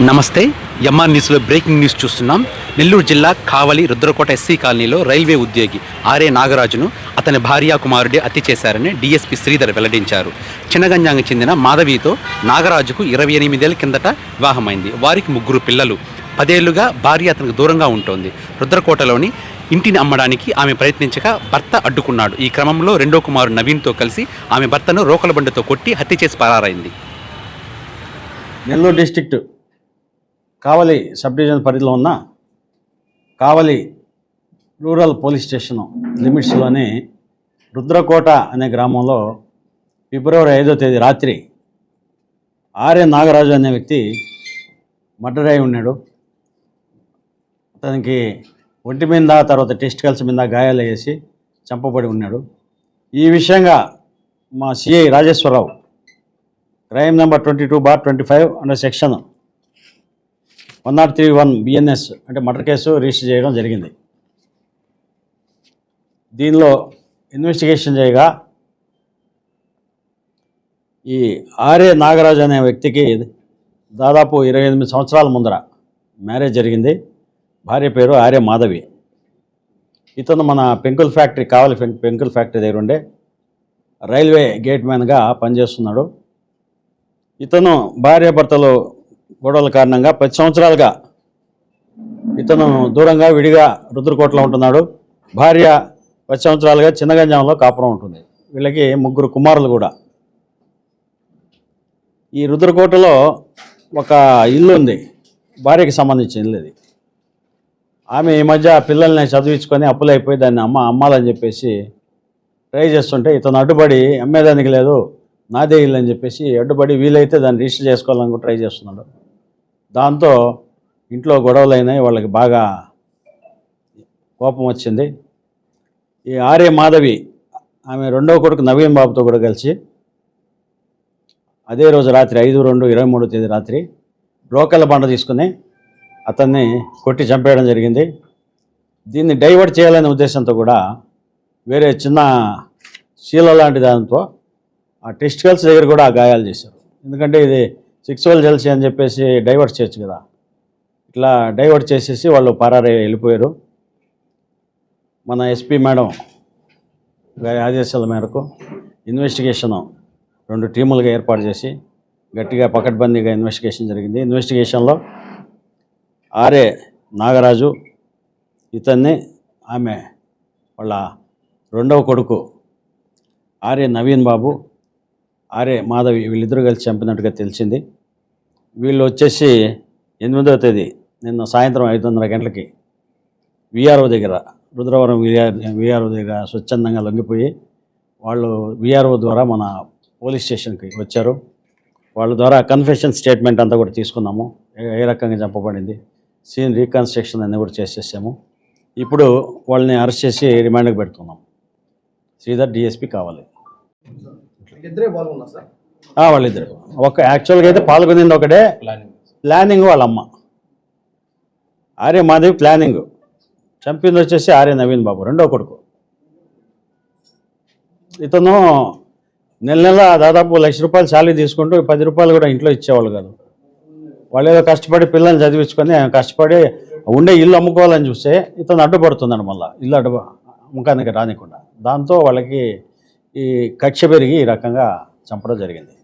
నమస్తే ఎంఆర్ న్యూస్లో breaking news చూస్తున్నాం. నెల్లూరు జిల్లా కావలి రుద్రకోట ఎస్సీ కాలనీలో రైల్వే ఉద్యోగి ఆర్ఏ నాగరాజును అతని భార్యా కుమారుడే హత్య చేశారని డీఎస్పీ శ్రీధర్ వెల్లడించారు. చిన్నగంజాంగ చెందిన మాధవితో నాగరాజుకు ఇరవై ఎనిమిదేళ్ళ కిందట వివాహమైంది. వారికి ముగ్గురు పిల్లలు. పదేళ్ళుగా భార్య అతనికి దూరంగా ఉంటోంది. రుద్రకోటలోని ఇంటిని అమ్మడానికి ఆమె ప్రయత్నించగా భర్త అడ్డుకున్నాడు. ఈ క్రమంలో రెండో కుమారు నవీన్తో కలిసి ఆమె భర్తను రోకల బండితో కొట్టి హత్య చేసి పరారైంది. Nellore district Kavali sub division పరిధిలో ఉన్న కావలి రూరల్ పోలీస్ స్టేషన్ లిమిట్స్లోని రుద్రకోట అనే గ్రామంలో ఫిబ్రవరి ఐదో తేదీ రాత్రి ఆర్ఏ నాగరాజు అనే వ్యక్తి మర్డర్ అయి ఉన్నాడు. అతనికి ఒంటి మీద తర్వాత టెస్టికల్స్ మీద గాయాలు వేసి చంపబడి ఉన్నాడు. ఈ విషయంగా మా CI Rajeswararao crime number twenty two bar twenty five under section one not three one BNS అంటే మర్డర్ కేసు రిజిస్టర్ చేయడం జరిగింది. దీనిలో ఇన్వెస్టిగేషన్ చేయగా ఈ ఆర్ఏ నాగరాజ్ అనే వ్యక్తికి దాదాపు ఇరవై ఎనిమిది సంవత్సరాల ముందర మ్యారేజ్ జరిగింది. భార్య పేరు ఆర్య మాధవి. ఇతను మన పెంకుల్ ఫ్యాక్టరీ కావాలి పెం- పెంకుల్ ఫ్యాక్టరీ దగ్గర ఉండే రైల్వే గేట్ మ్యాన్గా పనిచేస్తున్నాడు. ఇతను భార్యాభర్తలు గొడవల కారణంగా పది సంవత్సరాలుగా ఇతను దూరంగా విడిగా రుద్రకోటలో ఉంటున్నాడు. భార్య పది సంవత్సరాలుగా చిన్నగంజంలో కాపురం ఉంటుంది. వీళ్ళకి ముగ్గురు కుమారులు కూడా. ఈ రుద్రకోటలో ఒక ఇల్లు ఉంది. భార్యకి సంబంధించిన ఇల్లు ఇది. ఆమె ఈ మధ్య పిల్లల్ని చదివించుకొని అప్పులైపోయి దాన్ని అమ్మ అమ్మాలని చెప్పేసి ట్రై చేస్తుంటే ఇతను అడ్డుపడి అమ్మేదానికి లేదు నాదే ఇల్లు అని చెప్పేసి అడ్డుపడి వీలైతే దాన్ని రిజిస్టర్ చేసుకోవాలని కూడా ట్రై చేస్తున్నాడు. దాంతో ఇంట్లో గొడవలైనాయి వాళ్ళకి బాగా కోపం వచ్చింది. ఈ ఆర్య మాధవి ఆమె రెండవ కొడుకు నవీన్ బాబుతో కూడా కలిసి అదే రోజు రాత్రి ఐదు రెండు ఇరవై మూడో తేదీ రాత్రి లోకల్ బండ తీసుకుని అతన్ని కొట్టి చంపేయడం జరిగింది. దీన్ని డైవర్ట్ చేయాలనే ఉద్దేశంతో కూడా వేరే చిన్న శీల లాంటి దాంతో ఆ టెస్టికల్స్ దగ్గర కూడా ఆ గాయాలు చేశారు. ఎందుకంటే ఇది సిక్స్వల్ జెల్సీ అని చెప్పేసి డైవర్ట్ చేయొచ్చు కదా. ఇట్లా డైవర్ట్ చేసేసి వాళ్ళు పరారై వెళ్ళిపోయారు. మన ఎస్పీ మేడం గారి ఆదేశాల మేరకు ఇన్వెస్టిగేషన్ రెండు టీములుగా ఏర్పాటు చేసి గట్టిగా పకడ్బందీగా ఇన్వెస్టిగేషన్ జరిగింది. ఇన్వెస్టిగేషన్లో ఆర్ఏ నాగరాజు ఇతన్ని ఆమె వాళ్ళ రెండవ కొడుకు ఆర్ఏ నవీన్ బాబు ఆర్ఏ మాధవి వీళ్ళిద్దరూ కలిసి చంపినట్టుగా తెలిసింది. వీళ్ళు వచ్చేసి ఎనిమిదో తేదీ నిన్న సాయంత్రం ఐదున్నర గంటలకి విఆర్ఓ దగ్గర రుద్రవరం విఆర్ విఆర్ఓ దగ్గర స్వచ్ఛందంగా లొంగిపోయి వాళ్ళు విఆర్ఓ ద్వారా మన పోలీస్ స్టేషన్కి వచ్చారు. వాళ్ళ ద్వారా కన్ఫెషన్ స్టేట్మెంట్ అంతా కూడా తీసుకున్నాము. ఏ- రకంగా చంపబడింది సీన్ రీకన్స్ట్రక్షన్ అన్నీ కూడా చేసేసాము. ఇప్పుడు వాళ్ళని అరెస్ట్ చేసి రిమాండ్కి పెడుతున్నాం. శ్రీధర్ డిఎస్పి కావాలి. ఇద్దరే బాగున్నా సార్. వాళ్ళిద్దరు. ఒక యాక్చువల్గా అయితే పాల్గొనింది ఒకటే ప్లానింగ్ వాళ్ళ అమ్మ. ఆర్య మాధవి ప్లానింగ్ చంపింది వచ్చేసి ఆర్య నవీన్ బాబు రెండో కొడుకు. ఇతను నెల నెల దాదాపు లక్ష రూపాయలు శాలరీ తీసుకుంటూ పది రూపాయలు కూడా ఇంట్లో ఇచ్చేవాళ్ళు కాదు. వాళ్ళు ఏదో కష్టపడి పిల్లల్ని చదివించుకొని కష్టపడి ఉండే ఇల్లు అమ్ముకోవాలని చూస్తే ఇతను అడ్డుపడుతున్నాడు మళ్ళీ. ఇల్లు అడ్డు అమ్మకానికి రానికుండా. దాంతో వాళ్ళకి ఈ కక్ష పెరిగి ఈ రకంగా చంపడం జరిగింది.